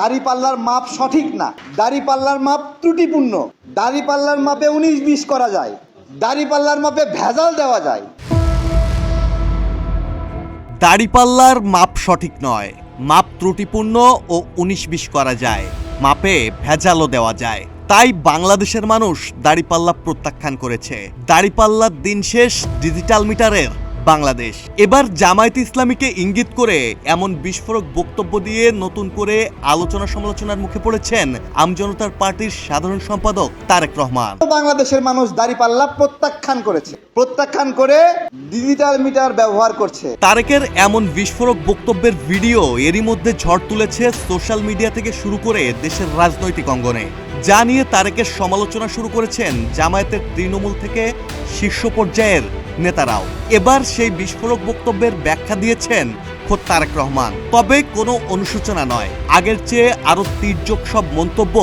দাড়ি পাল্লার মাপ সঠিক না। দাড়ি পাল্লার মাপ ত্রুটিপূর্ণ। দাড়ি পাল্লার মাপে উনিশ বিশ করা যায়। দাড়ি পাল্লার মাপে ভেজাল দেওয়া যায়। দাড়িপাল্লার মাপ সঠিক নয়। মাপ ত্রুটিপূর্ণ ও উনিশ বিশ করা যায়। মাপে ভেজালও দেওয়া যায়। তাই বাংলাদেশের মানুষ দাড়িপাল্লা প্রত্যাখ্যান করেছে। দাড়িপাল্লার দিন শেষ ডিজিটাল মিটারের বাংলাদেশ। এবার জামায়াত ইসলামীকে ইঙ্গিত করে এমন বিস্ফোরক বক্তব্য দিয়ে নতুন করে আলোচনা সমালোচনার মুখে পড়েছেন আমজনতার পার্টির সাধারণ সম্পাদক তারেক রহমান। বাংলাদেশের মানুষ দাড়ি পাল্লা প্রত্যাখ্যান করেছে। প্রত্যাখ্যান করে ডিজিটাল মিটার ব্যবহার করছে। তারেকের এমন বিস্ফোরক বক্তব্যের ভিডিও এরই মধ্যে ঝড় তুলেছে সোশ্যাল মিডিয়া থেকে শুরু করে দেশের রাজনৈতিক অঙ্গনে। যা নিয়ে তারেকের সমালোচনা শুরু করেছেন জামায়াতের তৃণমূল থেকে শীর্ষ পর্যায়ের নেতারাও। এবার সেই বিস্ফোরক বক্তব্যের ব্যাখ্যা দিয়েছেন খোদ তারেক রহমান। তবে কোনো অনুশোচনা নয়। আগের চেয়ে আরও তীর্যক সব মন্তব্য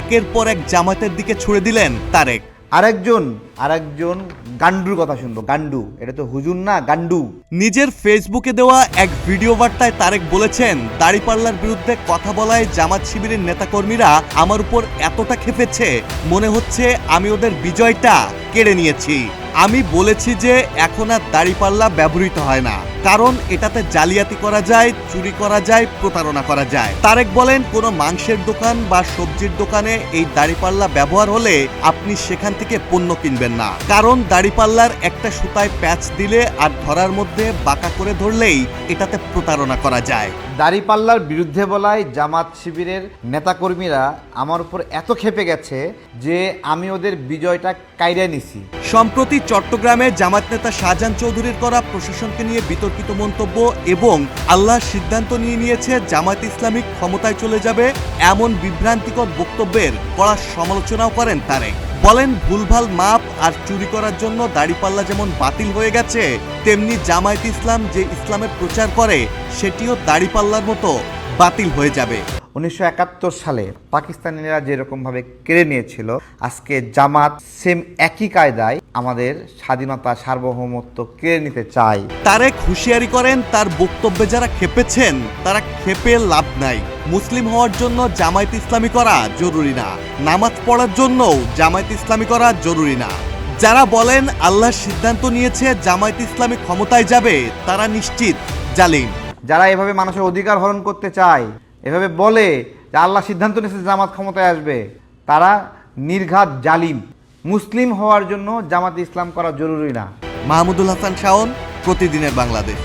একের পর এক জামায়াতের দিকে ছুড়ে দিলেন তারেক। আরেকজন আরেকজন গান্ডুর কথা শুনব। গান্ডু এটা তো হুজুর না গান্ডু নিজের ফেসবুকে দেওয়া এক ভিডিও বার্তায় তারেক বলেছেন দাড়িপাল্লার বিরুদ্ধে কথা বলায় জামাত শিবিরের নেতাকর্মীরা আমার উপর এতটা খেপেছে মনে হচ্ছে আমি ওদের বিজয়টা কেড়ে নিয়েছি। আমি বলেছি যে এখন আর দাড়িপাল্লা ব্যবহৃত হয় না। কারণ এটাতে জালিয়াতি করা যায়, চুরি করা যায়, প্রতারণা করা যায়। তারেক বলেন, কোনো মাংসের দোকান বা সবজির দোকানে এই দাড়িপাল্লা ব্যবহার হলে আপনি সেখান থেকে পণ্য কিনবেন না। কারণ দাড়িপাল্লার একটা সুতায় প্যাচ দিলে আর ধরার মধ্যে বাঁকা করে ধরলেই এটাতে প্রতারণা করা যায়। দাড়িপাল্লার বিরুদ্ধে বলায় জামাত শিবিরের নেতাকর্মীরা আমার উপর এত খেপে গেছে যে আমি ওদের বিজয়টা কাইরা নিছি। সম্প্রতি চট্টগ্রামে জামাত নেতা শাহজাহান চৌধুরীর করা প্রশাসনকে নিয়ে বিতর্কিত মন্তব্য এবং আল্লাহর সিদ্ধান্ত নিয়ে নিয়েছে জামাত ইসলামিক ক্ষমতায় চলে যাবে এমন বিভ্রান্তিকর বক্তব্যের কড়া সমালোচনাও করেন তারেক। বলেন, ভুলভাল মাপ আর চুরি করার জন্য দাড়িপাল্লা যেমন বাতিল হয়ে গেছে, তেমনি জামায়াত ইসলাম যে ইসলামের প্রচার করে, সেটিও দাড়িপাল্লার মতো বাতিল হয়ে যাবে। উনিশশো একাত্তর সালে পাকিস্তানিরা যেরকমভাবে কেড়ে নিয়েছিল আজকে জামাত সেম একই কায়দায় আমাদের স্বাধীনতা সার্বভৌমত্ব কেড়ে নিতে চায়। তারেক হুঁশিয়ারি করেন তার বক্তব্যে যারা খেপেছেন তারা খেপে লাভ নাই। মুসলিম হওয়ার জন্য জামায়াত ইসলামী করা জরুরি না। নামাজ পড়ার জন্যও জামায়াত ইসলামী করা জরুরি না। যারা বলেন আল্লাহর সিদ্ধান্ত নিয়েছে জামায়াত ইসলামী ক্ষমতায় যাবে তারা নিশ্চিত জালিম। যারা এভাবে মানুষের অধিকার হরণ করতে চায় এভাবে বলে যে আল্লাহ সিদ্ধান্ত নিয়েছে জামাত ক্ষমতায় আসবে। তারা নির্ঘাত জালিম। মুসলিম হওয়ার জন্য জামাত ইসলাম করা জরুরি না। মাহমুদুল হাসান শাওন, প্রতিদিনের বাংলাদেশ।